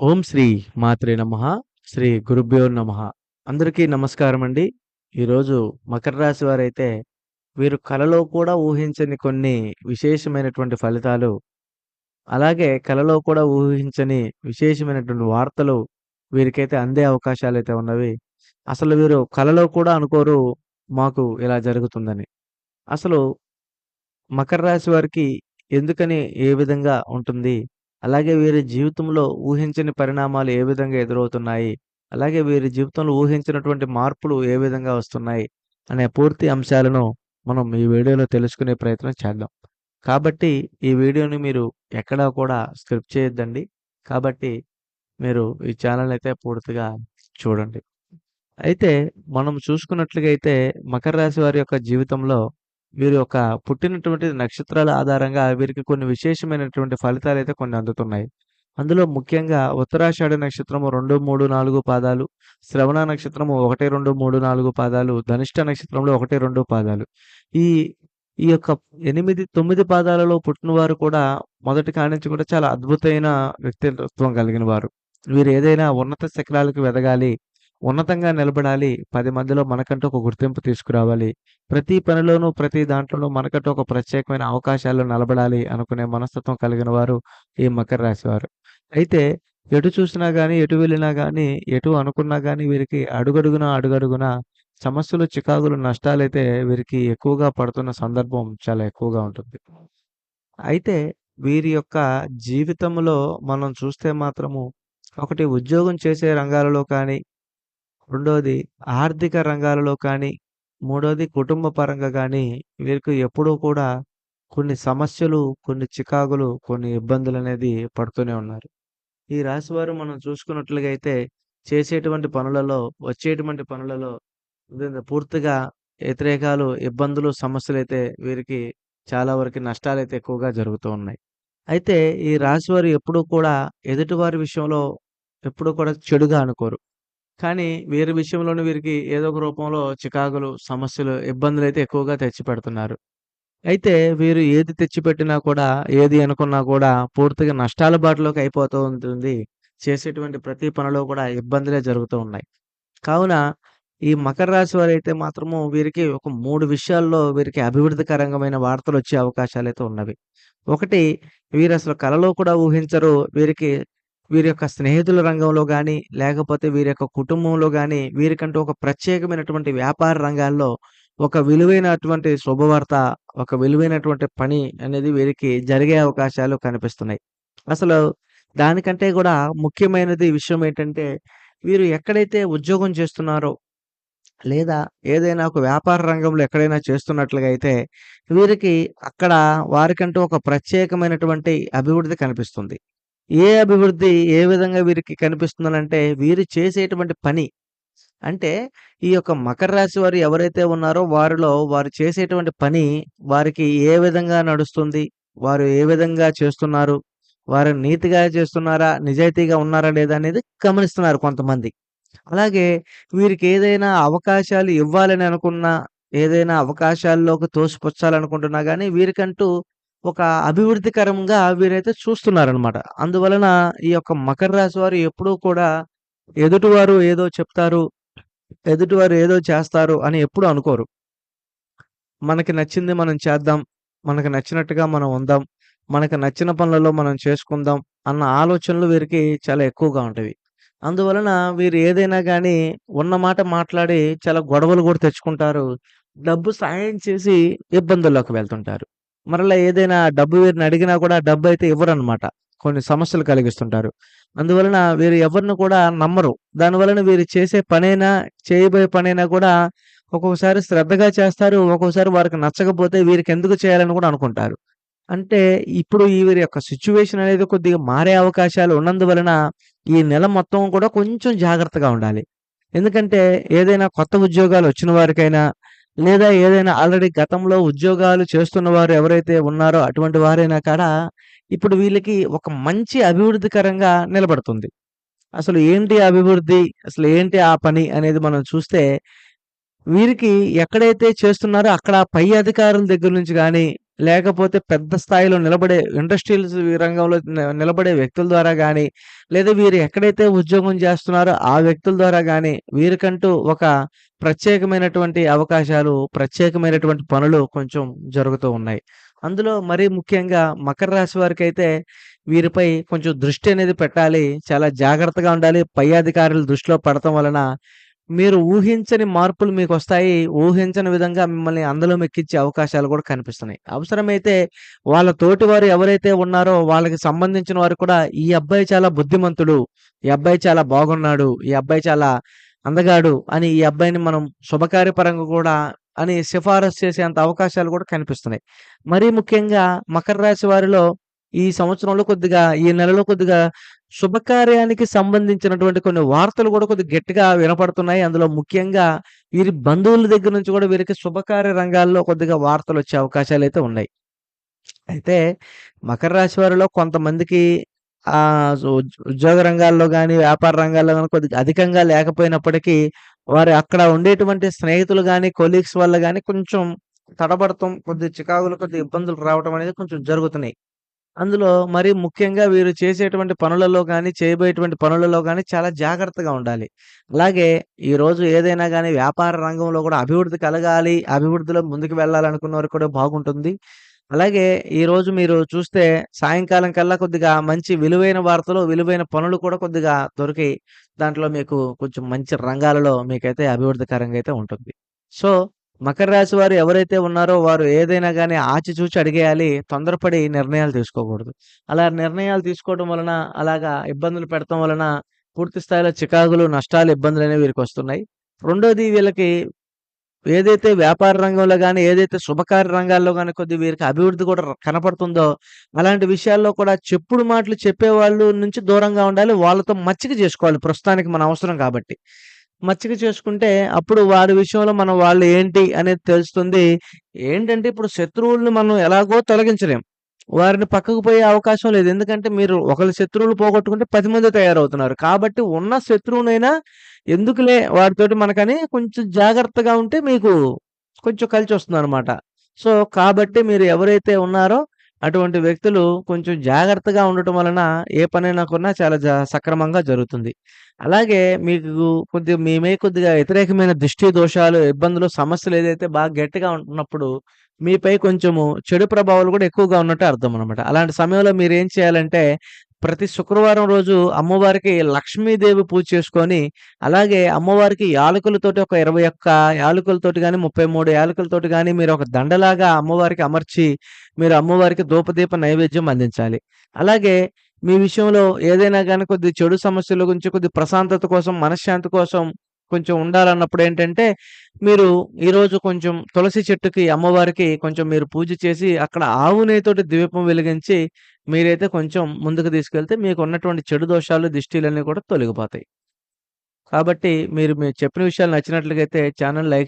ఓం శ్రీ మాత్రే నమ శ్రీ గురుభ్యో నమ. అందరికీ నమస్కారం అండి. ఈరోజు మకర రాశి వారైతే వీరు కలలో కూడా ఊహించని కొన్ని విశేషమైనటువంటి ఫలితాలు అలాగే కలలో కూడా ఊహించని విశేషమైనటువంటి వార్తలు వీరికైతే అందే అవకాశాలు అయితే ఉన్నవి. అసలు వీరు కలలో కూడా అనుకోరు మాకు ఇలా జరుగుతుందని. అసలు మకర రాశి వారికి ఎందుకని ఏ విధంగా ఉంటుంది? అలాగే వీరి జీవితంలో ఊహించని పరిణామాలు ఏ విధంగా ఎదురవుతున్నాయి? అలాగే వీరి జీవితంలో ఊహించినటువంటి మార్పులు ఏ విధంగా వస్తున్నాయి? అనే పూర్తి అంశాలను మనం ఈ వీడియోలో తెలుసుకునే ప్రయత్నం చేద్దాం. కాబట్టి ఈ వీడియోని మీరు ఎక్కడా కూడా స్క్రిప్ట్ చేయొద్దండి. కాబట్టి మీరు ఈ ఛానల్ అయితే పూర్తిగా చూడండి. అయితే మనం చూసుకున్నట్లుగా అయితే మకర రాశి వారి యొక్క జీవితంలో వీరి యొక్క పుట్టినటువంటి నక్షత్రాల ఆధారంగా వీరికి కొన్ని విశేషమైనటువంటి ఫలితాలు అయితే కొన్ని అందుతున్నాయి. అందులో ముఖ్యంగా ఉత్తరాషాఢ నక్షత్రము రెండు మూడు నాలుగు పాదాలు శ్రవణ నక్షత్రము ఒకటి రెండు మూడు నాలుగు పాదాలు ధనిష్ట నక్షత్రంలో ఒకటి రెండు పాదాలు. ఈ ఈ యొక్క ఎనిమిది తొమ్మిది పాదాలలో పుట్టినవారు కూడా మొదటి కానించి కూడా చాలా అద్భుతమైన వ్యక్తిత్వం కలిగిన వారు వీరు ఏదైనా ఉన్నత శిఖరాలకు వెదగాలి ఉన్నతంగా నిలబడాలి. పది మందిలో మనకంటూ ఒక గుర్తింపు తీసుకురావాలి. ప్రతి పనిలోనూ ప్రతి దాంట్లోనూ మనకంటూ ఒక ప్రత్యేకమైన అవకాశాలు నిలబడాలి అనుకునే మనస్తత్వం కలిగిన వారు ఈ మకర రాశి వారు. అయితే ఎటు చూసినా కానీ ఎటు వెళ్ళినా కానీ ఎటు అనుకున్నా కానీ వీరికి అడుగడుగున అడుగడుగున సమస్యలు చికాకులు నష్టాలైతే వీరికి ఎక్కువగా పడుతున్న సందర్భం చాలా ఎక్కువగా ఉంటుంది. అయితే వీరి యొక్క జీవితంలో మనం చూస్తే మాత్రము ఒకటి ఉద్యోగం చేసే రంగాలలో కానీ రెండోది ఆర్థిక రంగాలలో కానీ మూడోది కుటుంబ పరంగా కానీ వీరికి ఎప్పుడూ కూడా కొన్ని సమస్యలు కొన్ని చికాకులు కొన్ని ఇబ్బందులు అనేది పడుతూనే ఉన్నారు. ఈ రాశి వారు మనం చూసుకున్నట్లుగా అయితే చేసేటువంటి పనులలో వచ్చేటువంటి పనులలో పూర్తిగా వ్యతిరేకాలు ఇబ్బందులు సమస్యలు అయితే వీరికి చాలా వరకు నష్టాలు అయితే ఎక్కువగా జరుగుతూ ఉన్నాయి. అయితే ఈ రాశి వారు ఎప్పుడూ కూడా ఎదుటివారి విషయంలో ఎప్పుడూ కూడా చెడుగా అనుకోరు. కానీ వీరి విషయంలోనే వీరికి ఏదో ఒక రూపంలో చికాకులు సమస్యలు ఇబ్బందులు అయితే ఎక్కువగా తెచ్చిపెడుతున్నారు. అయితే వీరు ఏది తెచ్చిపెట్టినా కూడా ఏది అనుకున్నా కూడా పూర్తిగా నష్టాల బాటలోకి అయిపోతూ ఉంటుంది. చేసేటువంటి ప్రతి పనిలో కూడా ఇబ్బందులే జరుగుతూ ఉన్నాయి. కావున ఈ మకర రాశి వారైతే మాత్రము వీరికి ఒక మూడు విషయాల్లో వీరికి అభివృద్ధికరంగమైన వార్తలు వచ్చే అవకాశాలు అయితే ఉన్నవి. ఒకటి వీరు అసలు కలలో కూడా ఊహించరు. వీరికి వీరి యొక్క స్నేహితుల రంగంలో కానీ లేకపోతే వీరి యొక్క కుటుంబంలో కానీ వీరికంటూ ఒక ప్రత్యేకమైనటువంటి వ్యాపార రంగాల్లో ఒక విలువైనటువంటి శుభవార్త ఒక విలువైనటువంటి పని అనేది వీరికి జరిగే అవకాశాలు కనిపిస్తున్నాయి. అసలు దానికంటే కూడా ముఖ్యమైనది విషయం ఏంటంటే వీరు ఎక్కడైతే ఉద్యోగం చేస్తున్నారో లేదా ఏదైనా ఒక వ్యాపార రంగంలో ఎక్కడైనా చేస్తున్నట్లుగా అయితే వీరికి అక్కడ వారికంటూ ఒక ప్రత్యేకమైనటువంటి అభివృద్ధి కనిపిస్తుంది. ఏ అభివృద్ధి ఏ విధంగా వీరికి కనిపిస్తుందంటే వీరు చేసేటువంటి పని. అంటే ఈ యొక్క మకర రాశి వారు ఎవరైతే ఉన్నారో వారిలో వారు చేసేటువంటి పని వారికి ఏ విధంగా నడుస్తుంది వారు ఏ విధంగా చేస్తున్నారు వారు నీతిగా చేస్తున్నారా నిజాయితీగా ఉన్నారా లేదా అనేది గమనిస్తున్నారు కొంతమంది. అలాగే వీరికి ఏదైనా అవకాశాలు ఇవ్వాలని అనుకున్నా ఏదైనా అవకాశాల్లోకి తోసిపుచ్చాలనుకుంటున్నా కానీ వీరికంటూ ఒక అభివృద్ధికరంగా వీరైతే చూస్తున్నారనమాట అందువలన ఈ యొక్క మకర రాశి వారు ఎప్పుడూ కూడా ఎదుటివారు ఏదో చెప్తారు ఎదుటివారు ఏదో చేస్తారు అని ఎప్పుడు అనుకోరు. మనకి నచ్చింది మనం చేద్దాం మనకు నచ్చినట్టుగా మనం ఉందాం మనకు నచ్చిన పనులలో మనం చేసుకుందాం అన్న ఆలోచనలు వీరికి చాలా ఎక్కువగా ఉంటాయి. అందువలన వీరు ఏదైనా కానీ ఉన్న మాట మాట్లాడి చాలా గొడవలు కూడా తెచ్చుకుంటారు డబ్బు సాయం చేసి ఇబ్బందుల్లోకి వెళ్తుంటారు. మరలా ఏదైనా డబ్బు వీరిని అడిగినా కూడా డబ్బు అయితే ఇవ్వరనమాట కొన్ని సమస్యలు కలిగిస్తుంటారు. అందువలన వీరు ఎవరిని కూడా నమ్మరు. దానివలన వీరు చేసే పనైనా చేయబోయే పనైనా కూడా ఒక్కొక్కసారి శ్రద్ధగా చేస్తారు. ఒక్కొక్కసారి వారికి నచ్చకపోతే వీరికి ఎందుకు చేయాలని కూడా అనుకుంటారు. అంటే ఇప్పుడు ఈ వీరి యొక్క సిచ్యువేషన్ అనేది కొద్దిగా మారే అవకాశాలు ఉన్నందువలన ఈ నెల మొత్తం కూడా కొంచెం జాగ్రత్తగా ఉండాలి. ఎందుకంటే ఏదైనా కొత్త ఉద్యోగాలు వచ్చిన వారికైనా లేదా ఏదైనా ఆల్రెడీ గతంలో ఉద్యోగాలు చేస్తున్న వారు ఎవరైతే ఉన్నారో అటువంటి వారైనా కాడ ఇప్పుడు వీళ్ళకి ఒక మంచి అభివృద్ధికరంగా నిలబడుతుంది. అసలు ఏంటి అభివృద్ధి? అసలు ఏంటి ఆ పని అనేది మనం చూస్తే వీరికి ఎక్కడైతే చేస్తున్నారో అక్కడ పై అధికారుల దగ్గర నుంచి కానీ లేకపోతే పెద్ద స్థాయిలో నిలబడే ఇండస్ట్రియల్స్ రంగంలో నిలబడే వ్యక్తుల ద్వారా కానీ లేదా వీరు ఎక్కడైతే ఉద్యోగం చేస్తున్నారో ఆ వ్యక్తుల ద్వారా కానీ వీరికంటూ ఒక ప్రత్యేకమైనటువంటి అవకాశాలు, ప్రత్యేకమైనటువంటి పనులు కొంచెం జరుగుతూ ఉన్నాయి. అందులో మరీ ముఖ్యంగా మకర రాశి వారికైతే వీరిపై కొంచెం దృష్టి అనేది పెట్టాలి. చాలా జాగ్రత్తగా ఉండాలి. పై అధికారుల దృష్టిలో పడటం వలన మీరు ఊహించని మార్పులు మీకు వస్తాయి ఊహించని విధంగా మిమ్మల్ని అందులో మెక్కించే అవకాశాలు కూడా కనిపిస్తున్నాయి. అవసరమైతే వాళ్ళ తోటివారు ఎవరైతే ఉన్నారో వాళ్ళకి సంబంధించిన వారు కూడా ఈ అబ్బాయి చాలా బుద్ధిమంతుడు. ఈ అబ్బాయి చాలా బాగున్నాడు. ఈ అబ్బాయి చాలా అందగాడు అని ఈ అబ్బాయిని మనం శుభకార్యపరంగా కూడా అని సిఫారసు చేసేంత అవకాశాలు కూడా కనిపిస్తున్నాయి. మరీ ముఖ్యంగా మకర రాశి వారిలో ఈ సంవత్సరంలో కొద్దిగా ఈ నెలలో కొద్దిగా శుభకార్యానికి సంబంధించినటువంటి కొన్ని వార్తలు కూడా కొద్దిగా గట్టిగా వినపడుతున్నాయి. అందులో ముఖ్యంగా వీరి బంధువుల దగ్గర నుంచి కూడా వీరికి శుభకార్య రంగాల్లో కొద్దిగా వార్తలు వచ్చే అవకాశాలు అయితే ఉన్నాయి. అయితే మకర రాశి వారిలో కొంతమందికి ఆ ఉద్యోగ రంగాల్లో కానీ వ్యాపార రంగాల్లో కానీ కొద్దిగా అధికంగా లేకపోయినప్పటికీ వారు అక్కడ ఉండేటువంటి స్నేహితులు కానీ కొలీగ్స్ వల్ల కానీ కొంచెం తడబడటం, కొద్దిగా చికాకులు, కొద్దిగా ఇబ్బందులు రావడం అనేది కొంచెం జరుగుతున్నాయి. అందులో మరి ముఖ్యంగా వీరు చేసేటువంటి పనులలో కానీ చేయబోయేటువంటి పనులలో కానీ చాలా జాగ్రత్తగా ఉండాలి. అలాగే ఈరోజు ఏదైనా కానీ వ్యాపార రంగంలో కూడా అభివృద్ధి కలగాలి, అభివృద్ధిలో ముందుకు వెళ్ళాలనుకున్న వారు కూడా బాగుంటుంది. అలాగే ఈరోజు మీరు చూస్తే సాయంకాలం కల్లా కొద్దిగా మంచి విలువైన వార్తలు, విలువైన పనులు కూడా కొద్దిగా దొరికి దాంట్లో మీకు కొంచెం మంచి రంగాలలో మీకైతే అభివృద్ధికరంగా అయితే ఉంటుంది. సో, మకర రాశి వారు ఎవరైతే ఉన్నారో వారు ఏదైనా కానీ ఆచిచూచి అడిగేయాలి. తొందరపడి నిర్ణయాలు తీసుకోకూడదు. అలా నిర్ణయాలు తీసుకోవడం వలన అలాగా ఇబ్బందులు పెడటం వలన పూర్తి స్థాయిలో చికాకులు, నష్టాలు, ఇబ్బందులు అనేవి వీరికి వస్తున్నాయి రెండోది వీళ్ళకి ఏదైతే వ్యాపార రంగంలో కానీ ఏదైతే శుభకార్య రంగాల్లో కానీ కొద్ది వీరికి అభివృద్ధి కూడా కనపడుతుందో అలాంటి విషయాల్లో కూడా చెప్పుడు మాటలు చెప్పే వాళ్ళు నుంచి దూరంగా ఉండాలి. వాళ్ళతో మచ్చిక చేసుకోవాలి ప్రస్తుతానికి మన అవసరం కాబట్టి. మచ్చిక చేసుకుంటే అప్పుడు వారి విషయంలో మనం వాళ్ళు ఏంటి అనేది తెలుస్తుంది. ఏంటంటే ఇప్పుడు శత్రువుల్ని మనం ఎలాగో తొలగించలేం. వారిని పక్కకు పోయే అవకాశం లేదు. ఎందుకంటే మీరు ఒకరి శత్రువులు పోగొట్టుకుంటే పది మంది తయారవుతున్నారు. కాబట్టి ఉన్న శత్రువునైనా ఎందుకులే వారితోటి మనకని కొంచెం జాగ్రత్తగా ఉంటే మీకు కొంచెం కలిసి వస్తుందనమాట సో, కాబట్టి మీరు ఎవరైతే ఉన్నారో అటువంటి వ్యక్తులు కొంచెం జాగ్రత్తగా ఉండటం వలన ఏ పనైనా కొన్నా చాలా సక్రమంగా జరుగుతుంది. అలాగే మీకు కొద్దిగా మేమే కొద్దిగా వ్యతిరేకమైన దృష్టి దోషాలు, ఇబ్బందులు, సమస్యలు ఏదైతే బాగా గట్టిగా ఉంటున్నప్పుడు మీపై కొంచెము చెడు ప్రభావాలు కూడా ఎక్కువగా ఉన్నట్టు అర్థం అనమాట. అలాంటి సమయంలో మీరేం చేయాలంటే ప్రతి శుక్రవారం రోజు అమ్మవారికి లక్ష్మీదేవి పూజ చేసుకొని, అలాగే అమ్మవారికి యాలకులతోటి ఒక 21 యాలకులతోటి కానీ ముప్పై మూడు యాలకులతోటి కానీ మీరు ఒక దండలాగా అమ్మవారికి అమర్చి, మీరు అమ్మవారికి ధూపదీప నైవేద్యం అందించాలి. అలాగే మీ విషయంలో ఏదైనా కానీ కొద్ది చెడు సమస్యల గురించి కొద్ది ప్రశాంతత కోసం, మనశ్శాంతి కోసం కొంచెం ఉండాలన్నప్పుడు ఏంటంటే మీరు ఈరోజు కొంచెం తులసి చెట్టుకి అమ్మవారికి కొంచెం మీరు పూజ చేసి అక్కడ ఆవు నెయ్యితోటి దీపం వెలిగించి మీరైతే కొంచెం ముందుకు తీసుకెళ్తే మీకు ఉన్నటువంటి చెడు దోషాలు, దిష్టిలన్నీ కూడా తొలగిపోతాయి. కాబట్టి మీరు మీరు చెప్పిన విషయాలు నచ్చినట్లయితే ఛానల్ లైక్